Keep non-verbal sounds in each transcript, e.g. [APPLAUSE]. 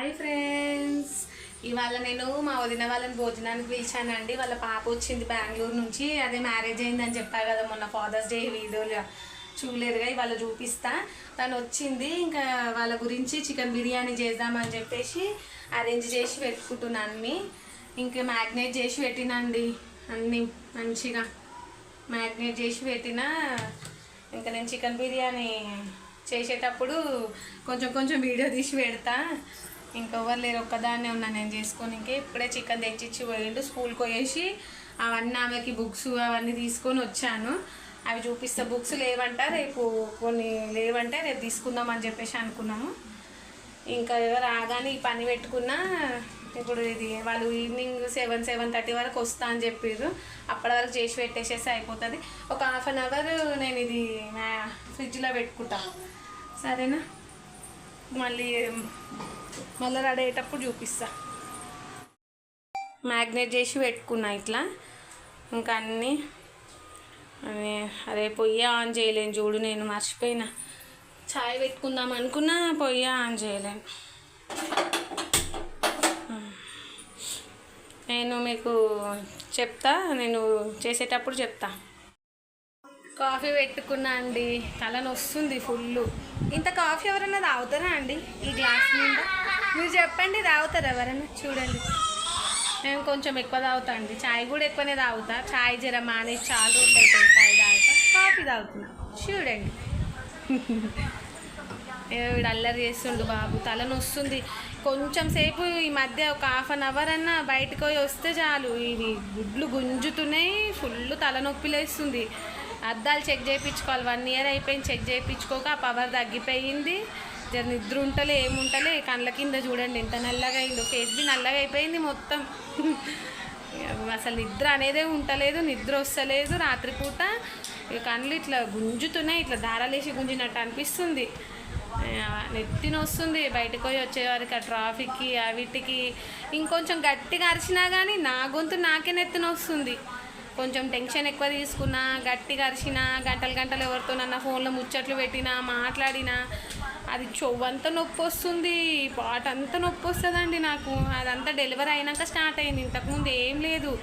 Hi friends. ఇవాళ నేను మా వదిన వాళ్ళని భోజనానికి పిలిచానండి. వాళ్ళ పాప వచ్చింది బెంగళూరు నుంచి. అదే మ్యారేజ్ అయిందని చెప్పా కదా మొన్న ఫాదర్స్ డే వీడియోలో. చూడలేదుగా ఇవాళ చూపిస్తా. తను వచ్చింది. ఇంకా వాళ్ళ గురించి చికెన్ బిర్యానీ చేద్దామని చెప్పేసి అరేంజ్ చేసి పెట్టుకుంటున్నాను అన్నీ. ఇంకా మ్యాగ్నేట్ చేసి పెట్టినండి అన్నీ మంచిగా. మ్యాగ్నేట్ చేసి పెట్టిన ఇంకా నేను చికెన్ బిర్యానీ చేసేటప్పుడు కొంచెం కొంచెం వీడియో తీసి పెడతా. ఇంకెవరు లేరు ఒక్కదాన్నే ఉన్నా నేను చేసుకొని ఇంకే ఇప్పుడే చికెన్ తెచ్చిచ్చి పోయిండు. స్కూల్కి పోయేసి అవన్నీ ఆమెకి బుక్స్ అవన్నీ తీసుకొని వచ్చాను. అవి చూపిస్తా. బుక్స్ లేవంట రేపు కొన్ని లేవంటే రేపు తీసుకుందాం అని చెప్పేసి అనుకున్నాము. ఇంకా రాగానే ఈ పని పెట్టుకున్నా ఇప్పుడు ఇది వాళ్ళు ఈవినింగ్ సెవెన్ సెవెన్ థర్టీ వరకు వస్తా అని చెప్పారు అప్పటి వరకు చేసి పెట్టేసేసి అయిపోతుంది. ఒక హాఫ్ అన్ అవర్ నేను ఇది ఫ్రిడ్జ్లో పెట్టుకుంటాను సరేనా? మళ్ళీ మళ్ళీ రెడీ అయ్యేటప్పుడు చూపిస్తా. మ్యాగ్నేట్ చేసి పెట్టుకున్నా ఇట్లా. ఇంకా అన్నీ అదే అదే పొయ్యి ఆన్ చేయలేను చూడు నేను మర్చిపోయినా. చాయ్ పెట్టుకుందాం అనుకున్నా పొయ్యి ఆన్ చేయలేను. నేను మీకు చెప్తా నేను చేసేటప్పుడు చెప్తా. కాఫీ పెట్టుకున్నా అండి. తలనొస్తుంది ఫుల్ ఇంత కాఫీ ఎవరైనా తాగుతారా అండి? ఈ గ్లాస్ నిండా మీరు చెప్పండి తాగుతారా ఎవరైనా చూడండి. నేను కొంచెం ఎక్కువ తాగుతా అండి. చాయ్ కూడా ఎక్కువనే తాగుతా. చాయ్ జర మానేసి చాలా రోజులు అవుతుంది చాయ్ తాగుతా. కాఫీ తాగుతున్నా. చూడండి. [LAUGHS] వీడు అల్లరి చేస్తుండు బాబు. తలనొస్తుంది కొంచెం సేపు ఈ మధ్య ఒక హాఫ్ అన్ అవర్ అన్నా బయటకు పోయి వస్తే చాలు. ఇవి గుడ్లు గుంజుతున్నాయి. ఫుల్ తలనొప్పి లేస్తుంది. అద్దాలు చెక్ చేయించుకోవాలి. వన్ ఇయర్ అయిపోయింది చెక్ చేయించుకోక ఆ పవర్ తగ్గిపోయింది. జర నిద్ర ఉంటలే ఏముంటలే కళ్ళ కింద చూడండి ఎంత నల్లగా అయిందో. ఫేస్ బి నల్లగా అయిపోయింది మొత్తం. అసలు నిద్ర అనేదే ఉంటలేదు నిద్ర వస్తలేదు రాత్రిపూట. ఇక కళ్ళు ఇట్లా గుంజుతున్నాయి ఇట్లా దారాలేసి గుంజినట్టు అనిపిస్తుంది. నెత్తిన వస్తుంది బయటకు పోయి వచ్చేవారికి ఆ ట్రాఫిక్కి ఆ వీటికి. ఇంకొంచెం గట్టిగా అరిచినా కానీ నా గొంతు నాకే నెత్తిన వస్తుంది కొంచెం టెన్షన్ ఎక్కువ తీసుకున్నా గట్టిగా అరిచినా గంటలు గంటలు ఎవరితోనన్నా ఫోన్లో ముచ్చట్లు పెట్టినా మాట్లాడినా అది చెవ్వంతా నొప్పి వస్తుంది. పాట అంతా నొప్పి వస్తుందండి నాకు. అదంతా డెలివరీ అయినాక స్టార్ట్ అయింది. ఇంతకుముందు ఏం లేదు.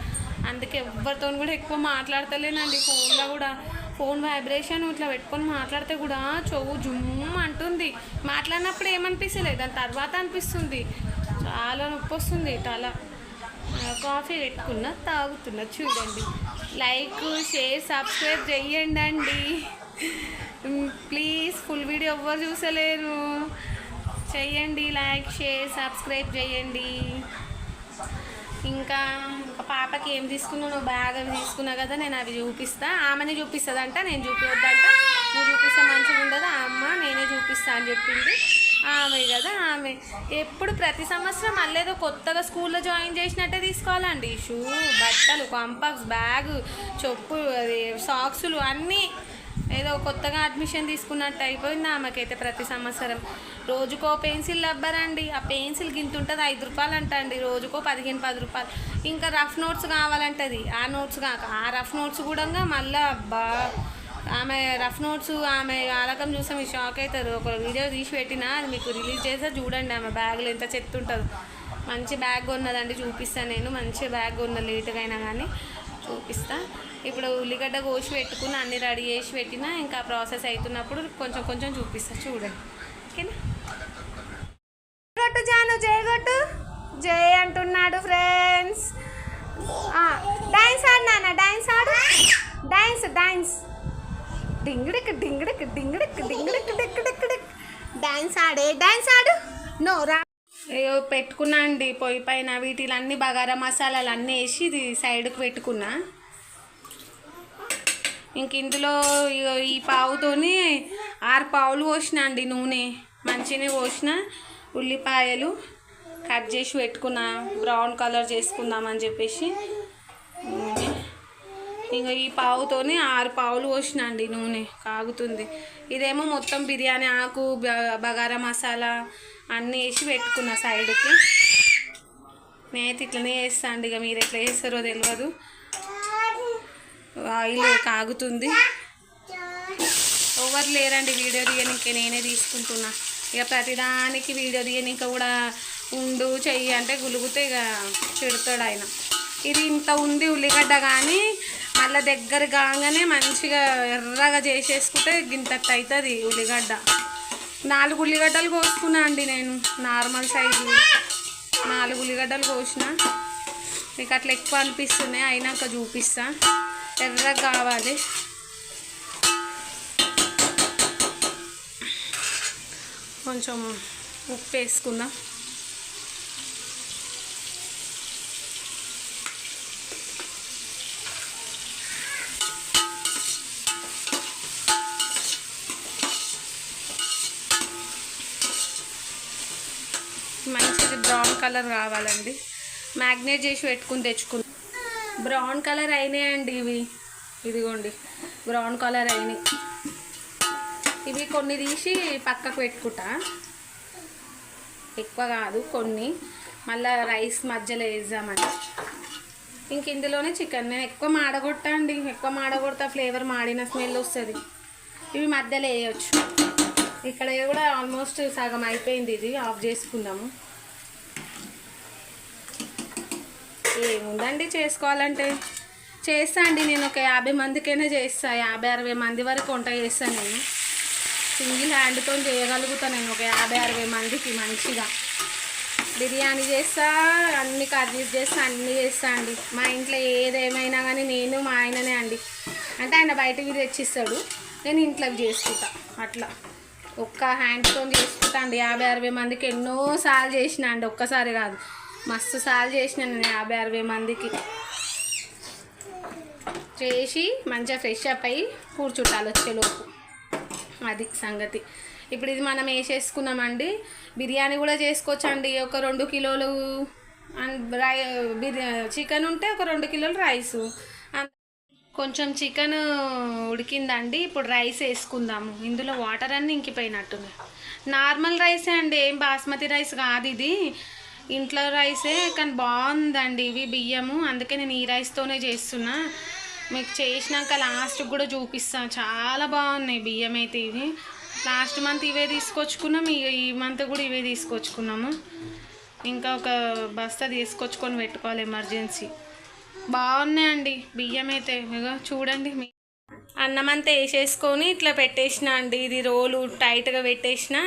అందుకే ఎవరితో కూడా ఎక్కువ మాట్లాడతలేనండి. ఫోన్లో కూడా ఫోన్ వైబ్రేషన్ ఇట్లా పెట్టుకొని మాట్లాడితే కూడా చెవు జుమ్ అంటుంది. మాట్లాడినప్పుడు ఏమనిపిస్తలేదు. దాని తర్వాత అనిపిస్తుంది. చాలా నొప్పి వస్తుంది తల. కాఫీ పెట్టుకున్నా తాగుతున్నా. చూడండి. లైక్ షేర్ సబ్స్క్రైబ్ చెయ్యండి అండి ప్లీజ్ ఫుల్ వీడియో ఎవ్వరు చూసలేరు. చెయ్యండి లైక్ షేర్ సబ్స్క్రైబ్ చేయండి ఇంకా పాపకి ఏం తీసుకున్నావు? బ్యాగ్ అవి తీసుకున్నా కదా నేను అవి చూపిస్తా. ఆమెనే చూపిస్తుందంట నేను చూపించొద్దంట నువ్వు చూపిస్తే మంచిగా ఉండదు అమ్మ నేనే చూపిస్తా అని చెప్పింది. ఆమె కదా ఆమె. ఎప్పుడు ప్రతి సంవత్సరం మళ్ళేదో కొత్తగా స్కూల్లో జాయిన్ చేసినట్టే తీసుకోవాలండి. షూ బట్టలు కాంపాక్స్ బ్యాగ్ చెప్పు అది సాక్సులు అన్నీ ఏదో కొత్తగా అడ్మిషన్ తీసుకున్నట్టు అయిపోయింది ఆమెకైతే ప్రతి సంవత్సరం. రోజుకో పెన్సిల్ రబ్బరండి ఆ పెన్సిల్ గింత ఉంటుంది ఐదు రూపాయలు అంటండి రోజుకో పదిహేను పది రూపాయలు. ఇంకా రఫ్ నోట్స్ కావాలంటది. ఆ నోట్స్ కాక ఆ రఫ్ నోట్స్ కూడా మళ్ళీ అబ్బా. ఆమె రఫ్ నోట్స్ ఆమె ఆలకం చూస్తే మీరు షాక్ అవుతారు. ఒక వీడియో తీసి పెట్టినా అది మీకు రిలీజ్ చేస్తే చూడండి ఆమె బ్యాగ్లో ఎంత చెత్త ఉంటుందో. మంచి బ్యాగ్ ఉన్నదండి చూపిస్తాను నేను. మంచి బ్యాగ్ ఉన్న లేట్గా అయినా కానీ చూపిస్తా. ఇప్పుడు ఉల్లిగడ్డ కోసి పెట్టుకుని అన్ని రెడీ చేసి పెట్టినా ఇంకా ప్రాసెస్ అవుతున్నప్పుడు కొంచెం కొంచెం చూపిస్తా. చూడండి. ఓకేనా? జయగొట్టు జాను జయగొట్టు. జయ అంటున్నాడు ఫ్రెండ్స్. డాన్స్ ఆడు డాన్స్ ఆడు. Dance dance. డింగిడిక్ డింగిడిక్ డింగిడిక్ డింగిడిక్ డిక్ డిక్ డిక్ డాన్స్ ఆడే డాన్స్ ఆడు. నో రా. అయ్యో పెట్టుకున్నా అండి పొయ్యి పైన వీటిలో అన్ని బగారా మసాలాలు అన్నీ వేసి ఇది సైడ్కి పెట్టుకున్నా. ఇంక ఇందులో ఈ పావుతోని ఆరు పావులు పోసిన అండి నూనె. మంచిగా పోసిన. ఉల్లిపాయలు కట్ చేసి పెట్టుకున్నా. బ్రౌన్ కలర్ చేసుకుందామని చెప్పేసి. ఇంకా ఈ పావుతోని ఆరు పావులు పోసినండి నూనె కాగుతుంది. ఇదేమో మొత్తం బిర్యానీ ఆకు బ- బగారా మసాలా అన్నీ వేసి పెట్టుకున్నా సైడ్కి. నేనైతే ఇట్లనే చేస్తా అండి ఇక మీరు ఎట్లా చేస్తారో తెలియదు ఆయిల్ కాగుతుంది. ఎవరు లేరండి వీడియో తీయనికే నేనే తీసుకుంటున్నా. ఇక ప్రతిదానికి వీడియో తీయనిక కూడా ఉండు చెయ్యి అంటే గులుగుతే ఇక చెడుతాడు ఆయన. ఇది ఇంత ఉంది ఉల్లిగడ్డ కానీ మళ్ళీ దగ్గర కాగానే మంచిగా ఎర్రగా చేసేసుకుంటే గింతట్టు అవుతుంది ఉల్లిగడ్డ. నాలుగు ఉల్లిగడ్డలు కోసుకున్నా అండి నేను నార్మల్ సైజు. నాలుగు ఉల్లిగడ్డలు కోసిన. మీకు అట్లా ఎక్కువ అనిపిస్తున్నాయి అయినాక చూపిస్తా. ఎర్రగా కావాలి. కొంచెం ఉప్పు వేసుకుందాం. మంచిది బ్రౌన్ కలర్ కావాలండి. మ్యాగ్నేట్ చేసి పెట్టుకుని తెచ్చుకుని బ్రౌన్ కలర్ అయినాయండి ఇవి. ఇదిగోండి బ్రౌన్ కలర్ అయినాయి. ఇవి కొన్ని తీసి పక్కకు పెట్టుకుంటా. ఎక్కువ కాదు కొన్ని. మళ్ళీ రైస్ మధ్యలో వేద్దామని. ఇంక ఇందులోనే చికెన్. నేను ఎక్కువ మాడగొట్టండి ఎక్కువ మాడగొడతా ఫ్లేవర్ మాడిన స్మెల్ వస్తుంది. ఇవి మధ్యలో వేయచ్చు. ఇక్కడ కూడా ఆల్మోస్ట్ సగం అయిపోయింది ఇది ఆఫ్ చేసుకుందాము. ఏముందండి చేసుకోవాలంటే? చేస్తా అండి నేను ఒక యాభై మందికైనా చేస్తా యాభై అరవై మంది వరకు వంట చేస్తాను నేను. సింగిల్ హ్యాండ్తో చేయగలుగుతాను నేను ఒక యాభై అరవై మందికి మంచిగా. బిర్యానీ చేస్తా అన్ని కర్రీస్ చేస్తా అన్నీ చేస్తా అండి. మా ఇంట్లో ఏదేమైనా కానీ నేను మా ఆయననే అండి. అంటే ఆయన బయటకి తెచ్చిస్తాడు నేను ఇంట్లోకి చేసుకుంటా అట్లా. ఒక్క హ్యాండ్తో చేసుకుంటా అండి యాభై అరవై మందికి ఎన్నోసార్లు చేసిన అండి. ఒక్కసారి కాదు. మస్తు సార్లు చేసిన నేను యాభై అరవై మందికి. చేసి మంచిగా ఫ్రెష్ అప్ అయ్యి కూర్చుంటాలి వచ్చేలోపు. అది సంగతి. ఇప్పుడు ఇది మనం వేసేసుకున్నామండి. బిర్యానీ కూడా చేసుకోవచ్చండి. ఒక రెండు కిలోలు అండ్ రై బిర్యా చికెన్ ఉంటే ఒక రెండు కిలోలు రైసు. కొంచెం చికెన్ ఉడికిందండి ఇప్పుడు రైస్ వేసుకుందాము. ఇందులో వాటర్ అన్నీ ఇంకిపోయినట్టున్నాయి. నార్మల్ రైసే అండి ఏం బాస్మతి రైస్ కాదు ఇది. ఇంట్లో రైసే కానీ బాగుందండి ఇవి బియ్యము. అందుకే నేను ఈ రైస్తోనే చేస్తున్నా. మీకు చేసినాక లాస్ట్ కూడా చూపిస్తాను చాలా బాగున్నాయి బియ్యం అయితే ఇవి. లాస్ట్ మంత్ ఇవే తీసుకొచ్చుకున్నాం ఈ- ఈ మంత్ కూడా ఇవే తీసుకొచ్చుకున్నాము. ఇంకా ఒక బస్తా తీసుకొచ్చుకొని పెట్టుకోవాలి ఎమర్జెన్సీ. బాగున్నాయండి. బియ్యం అయితే చూడండి అన్నం అంతా వేసేసుకొని ఇట్లా పెట్టేసిన అండి. ఇది రోలు టైట్గా పెట్టేసిన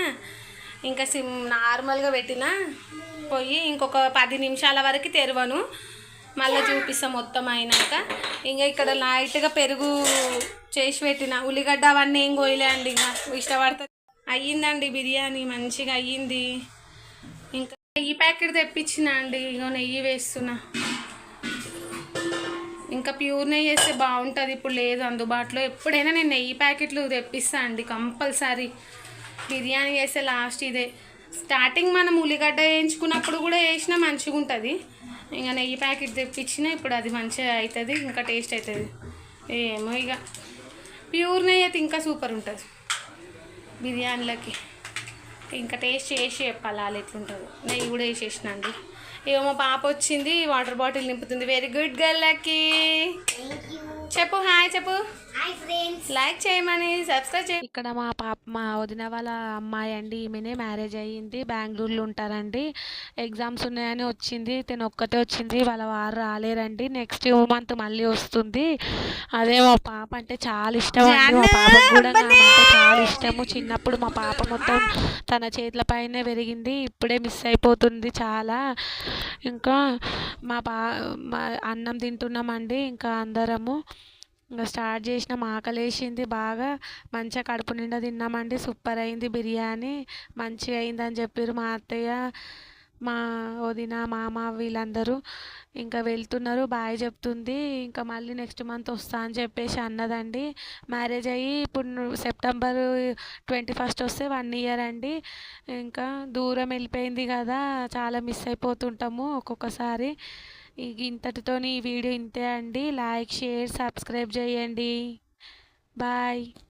ఇంకా సిమ్ నార్మల్గా పెట్టిన పోయి ఇంకొక పది నిమిషాల వరకు తెరవను. మళ్ళీ చూపిస్తాం మొత్తం అయినాక. ఇంకా ఇక్కడ లైట్గా పెరుగు చేసి పెట్టిన. ఉల్లిగడ్డ అవన్నీ ఏం కోయలే అండి. ఇంకా ఇష్టపడతారు అయ్యిందండి బిర్యానీ. మంచిగా అయ్యింది. ఇంకా నెయ్యి ప్యాకెట్ తెప్పించిన అండి. ఇగో నెయ్యి వేస్తున్నా. ఇంకా ప్యూర్ నెయ్యి వేస్తే బాగుంటుంది. ఇప్పుడు లేదు అందుబాటులో. ఎప్పుడైనా నేను నెయ్యి ప్యాకెట్లు తెప్పిస్తాను అండి కంపల్సరీ. బిర్యానీ చేస్తే లాస్ట్ ఇదే. స్టార్టింగ్ మనం ఉల్లిగడ్డ వేయించుకున్నప్పుడు కూడా వేసినా మంచిగా ఉంటుంది ఇంకా నెయ్యి ప్యాకెట్ తెప్పించిన ఇప్పుడు అది మంచిగా అవుతుంది ఇంకా టేస్ట్ అవుతుంది ఏమో ఇక ప్యూర్ నెయ్యి అయితే ఇంకా సూపర్ ఉంటుంది. బిర్యానీలకి. ఇంకా టేస్ట్ చేసి చెప్పాలి వాళ్ళు ఎట్లుంటుందో. నెయ్యి కూడా వేసేసిన ఏమో మా పాప వచ్చింది వాటర్ బాటిల్ నింపుతుంది. వెరీ గుడ్ గర్ల్ లక్కీ చెప్పు హాయ్ చెప్పు. లైక్ చేయమని సబ్స్క్రైబ్ చేయ ఇక్కడ మా పాప మా వదిన వాళ్ళ అమ్మాయి అండి. ఈమెనే మ్యారేజ్ అయ్యింది. బెంగళూరులో ఉంటారండి. ఎగ్జామ్స్ ఉన్నాయని వచ్చింది. తను ఒక్కతే వచ్చింది. వాళ్ళ వారు రాలేరండి. నెక్స్ట్ మంత్ మళ్ళీ వస్తుంది. అదే మా పాప అంటే చాలా ఇష్టం అండి. మా పాపకు కూడా నా అంటే చాలా ఇష్టము. చిన్నప్పుడు మా పాప మొత్తం తన చేతుల పైనే పెరిగింది. ఇప్పుడే మిస్ అయిపోతుంది చాలా. ఇంకా మా పా మా అన్నం తింటున్నామండి. ఇంకా అందరము. ఇంకా స్టార్ట్ చేసినాం ఆకలేసింది బాగా. మంచిగా కడుపు నిండా తిన్నామండి సూపర్ అయింది బిర్యానీ. మంచిగా అయిందని చెప్పారు మా అత్తయ్య మా వదిన మామ వీళ్ళందరూ. ఇంకా వెళ్తున్నారు బాయ్ చెప్తుంది ఇంకా మళ్ళీ నెక్స్ట్ మంత్ వస్తా అని చెప్పేసి అన్నదండి. మ్యారేజ్ అయ్యి ఇప్పుడు సెప్టెంబర్ ట్వంటీ ఫస్ట్ వస్తే వన్ ఇయర్ అండి. ఇంకా దూరం వెళ్ళిపోయింది కదా చాలా మిస్ అయిపోతుంటాము ఒక్కొక్కసారి. ఇంతటితోని ఈ వీడియో ఇంతే అండి. లైక్ షేర్ సబ్స్క్రైబ్ చేయండి. బాయ్.